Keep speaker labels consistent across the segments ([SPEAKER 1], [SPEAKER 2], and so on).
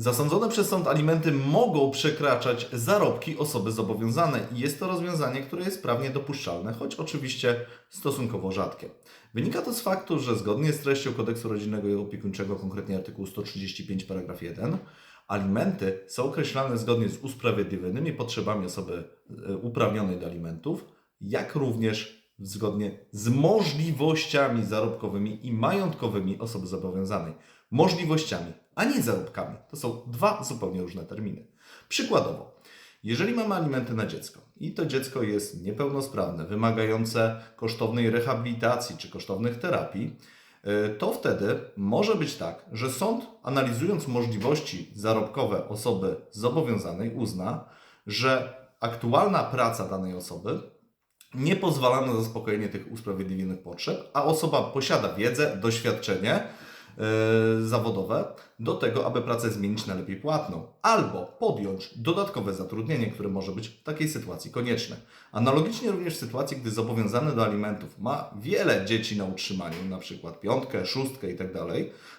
[SPEAKER 1] Zasądzone przez sąd alimenty mogą przekraczać zarobki osoby zobowiązanej i jest to rozwiązanie, które jest prawnie dopuszczalne, choć oczywiście stosunkowo rzadkie. Wynika to z faktu, że zgodnie z treścią kodeksu rodzinnego i opiekuńczego, konkretnie artykułu 135 paragraf 1, alimenty są określane zgodnie z usprawiedliwionymi potrzebami osoby e, uprawnionej do alimentów, jak również zgodnie z możliwościami zarobkowymi i majątkowymi osoby zobowiązanej. Możliwościami, a nie zarobkami. To są dwa zupełnie różne terminy. Przykładowo, jeżeli mamy alimenty na dziecko i to dziecko jest niepełnosprawne, wymagające kosztownej rehabilitacji czy kosztownych terapii, y, to wtedy może być tak, że sąd, analizując możliwości zarobkowe osoby zobowiązanej, uzna, że aktualna praca danej osoby nie pozwala na zaspokojenie tych usprawiedliwionych potrzeb, a osoba posiada wiedzę, doświadczenie zawodowe do tego, aby pracę zmienić na lepiej płatną, albo podjąć dodatkowe zatrudnienie, które może być w takiej sytuacji konieczne. Analogicznie również w sytuacji, gdy zobowiązany do alimentów ma wiele dzieci na utrzymaniu, na przykład piątkę, szóstkę itd.,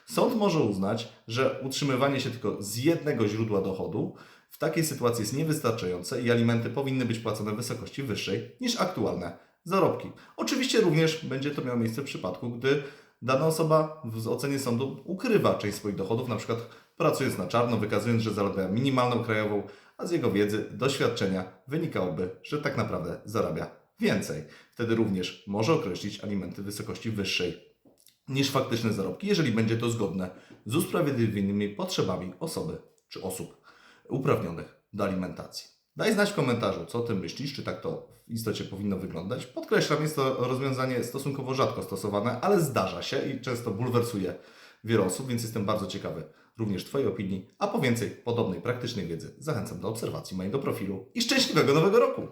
[SPEAKER 1] sąd może uznać, że utrzymywanie się tylko z jednego źródła dochodu w takiej sytuacji jest niewystarczające i alimenty powinny być płacone w wysokości wyższej niż aktualne zarobki. Oczywiście również będzie to miało miejsce w przypadku, gdy dana osoba w ocenie sądu ukrywa część swoich dochodów, na przykład pracując na czarno, wykazując, że zarabia minimalną krajową, a z jego wiedzy, doświadczenia wynikałoby, że tak naprawdę zarabia więcej. Wtedy również może określić alimenty wysokości wyższej niż faktyczne zarobki, jeżeli będzie to zgodne z usprawiedliwionymi potrzebami osoby czy osób uprawnionych do alimentacji. Daj znać w komentarzu, co o tym myślisz, czy tak to w istocie powinno wyglądać. Podkreślam, jest to rozwiązanie stosunkowo rzadko stosowane, ale zdarza się i często bulwersuje wiele osób, więc jestem bardzo ciekawy również Twojej opinii. A po więcej podobnej praktycznej wiedzy zachęcam do obserwacji mojego profilu i szczęśliwego nowego roku!